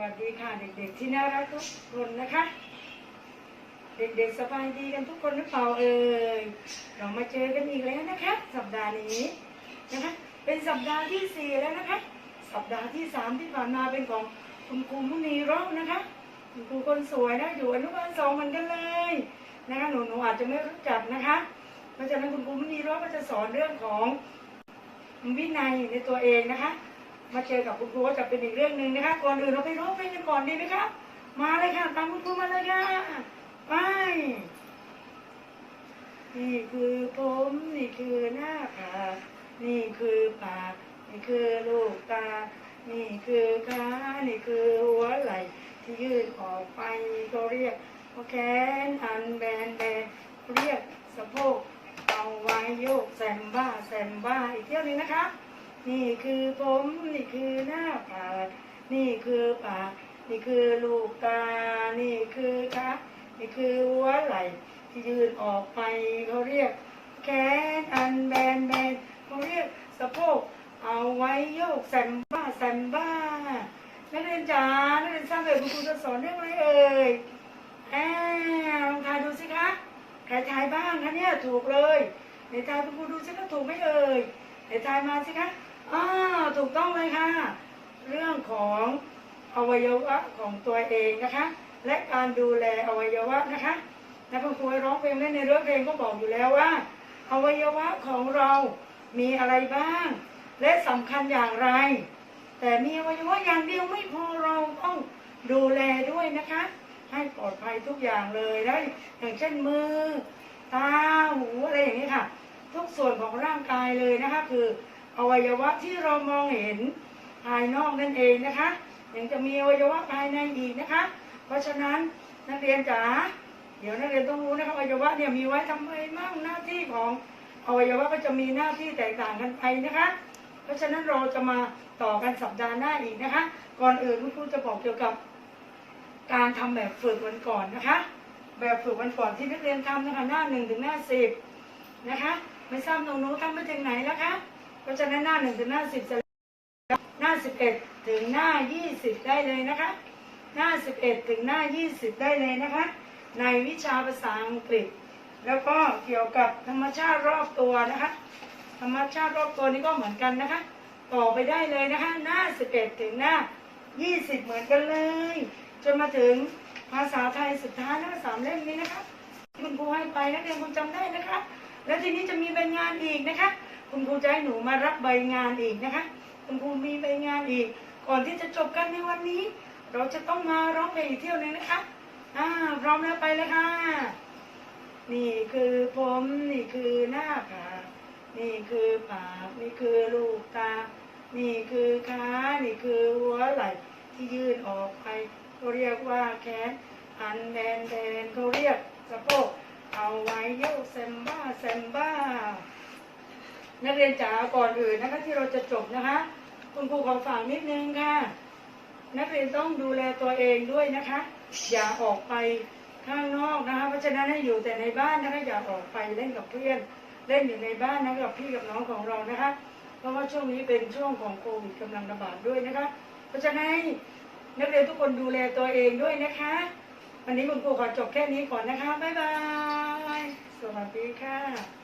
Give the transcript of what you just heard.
วัสดีค่ะเด็กๆที่น่ารักทุกคนนะคะ เด็กๆสบายดีกันทุกคนหรือเปล่าเอ่ยเรามาเจอกันอีกแล้วนะคะ สัปดาห์นี้นะคะ เป็นสัปดาห์ที่สี่แล้วนะคะ สัปดาห์ที่สามที่ผ่านมาเป็นของคุณครูมุนีร้องนะคะ คุณครูคนสวยนะอยู่อนุบาลสองเหมือนกันเลยนะคะหนูหนูอาจจะไม่รู้จักนะคะเพราะฉะนั้นคุณครูมุนีร้องก็จะสอนเรื่องของวินัยในตัวเองนะคะ มาเจอกับคุณครูก็จะเป็นอีกเรื่องหนึ่งนะคะก่อนอื่นเราไปร้องเพลงกันก่อนดีไหมครับมาเลยค่ะตามคุณครูมาเลยค่ะไปนี่คือผมนี่คือหน้าผากนี่คือปากนี่คือลูกตา นี่คือขานี่คือหัวไหล่ที่ยืดออกไปก็เรียกว่าแขนอัน นี่คือผมนี่คือหน้าผากนี่คือปากนี่คือลูกตา นี่คือขานี่คือหัวไหล่ที่ยืนออกไปเขาเรียก แขนอันแบนแบนเขาเรียกสะโพกเอาไว้โยกแซมบ้าแซมบ้านักเรียนจ๋านักเรียนทราบเลยคุณครูจะสอนเรื่องอะไรเอ่ยแอลองทายดูสิคะใครทายบ้างคะเนี่ยถูกเลยไหนทายคุณครูดูสิคะถูกไหมเอ่ยไหนทายมาสิคะ อ้าถูกต้องเลยค่ะ เรื่องของอวัยวะของตัวเองนะคะ และการดูแลอวัยวะนะคะและคุณครูให้ร้องเพลงเล่นในเรื่องเพลงก็บอกอยู่แล้วว่า อวัยวะของเรามีอะไรบ้าง และสำคัญอย่างไร แต่มีอวัยวะอย่างเดียวไม่พอเราต้องดูแลด้วยนะคะ ให้ปลอดภัยทุกอย่างเลยนะอย่างเช่นมือ ตาหูอะไรอย่างนี้ค่ะ ทุกส่วนของร่างกายเลยนะคะ คือ อวัยวะที่เรามองเห็นภายนอกนั่นเองนะคะยังจะมีอวัยวะภายในอีกนะคะ เพราะฉะนั้นนักเรียนจ๋าเดี๋ยวนักเรียนต้องรู้นะคะอวัยวะเนี่ยมีไว้ทำไมมั่งหน้าที่ของอวัยวะก็จะมีหน้าที่แตกต่างกันไปนะคะ เพราะฉะนั้นเราจะมาต่อกันสัปดาห์หน้าอีกนะคะ ก่อนอื่นคุณครูจะบอกเกี่ยวกับ การทำแบบฝึกวันก่อนนะคะ แบบฝึกวันก่อนที่นักเรียนทำนะคะหน้าหนึ่งถึงหน้าสิบนะคะ ไม่ทราบนูหนูทำไปถึงไหนแล้วคะ ราะฉะนั้นหน้าหนึ่งถึงหน้าสิบจะหน้าสิบเอ็ดถึงหน้ายี่สิบได้เลยนะคะ หน้าสิบเอ็ดถึงหน้ายี่สิบได้เลยนะคะ ในวิชาภาษาอังกฤษ แล้วก็เกี่ยวกับธรรมชาติรอบตัวนะคะ ธรรมชาติรอบตัวนี้ก็เหมือนกันนะคะ ต่อไปได้เลยนะคะ หน้าสิบเอ็ดถึงหน้ายี่สิบเหมือนกันเลย จนมาถึงภาษาไทยสุดท้ายหน้าสามเล่มนี้นะคะคุณครูให้ไปนักเรียนคงจำได้นะคะ แล้วทีนี้จะมีใบงานอีกนะคะ คุณครูจะให้หนูมารับใบงานอีกนะคะ คุณครูมีใบงานอีก ก่อนที่จะจบกันในวันนี้ เราจะต้องมาร้องเพลงอีกเที่ยวหนึงนะคะอ่าพร้อมแล้วไปเลยค่ะ นี่คือผมนี่คือหน้าผากนี่คือปากนี่คือลูกตา นี่คือขานี่คือหัวไหล่ที่ยื่นออกไปเขาเรียกว่าแขนอันแบนแบนเขาเรียกสะโพกเอาไว้โยกแซมบ้าแซมบ้า นักเรียนจ๋าก่อนอื่นนะคะที่เราจะจบนะคะ คุณครูขอฝากนิดนึงค่ะ นักเรียนต้องดูแลตัวเองด้วยนะคะ อย่าออกไปข้างนอกนะคะเพราะฉะนั้นให้อยู่แต่ในบ้านนะคะอย่าออกไปเล่นกับเพื่อนเล่นอยู่ในบ้านนะกับพี่กับน้องของเรานะคะ เพราะว่าช่วงนี้เป็นช่วงของโควิดกำลังระบาดด้วยนะคะ เพราะฉะนั้นนักเรียนทุกคนดูแลตัวเองด้วยนะคะ วันนี้คุณครูขอจบแค่นี้ก่อนนะคะบ๊ายบายสวัสดีค่ะ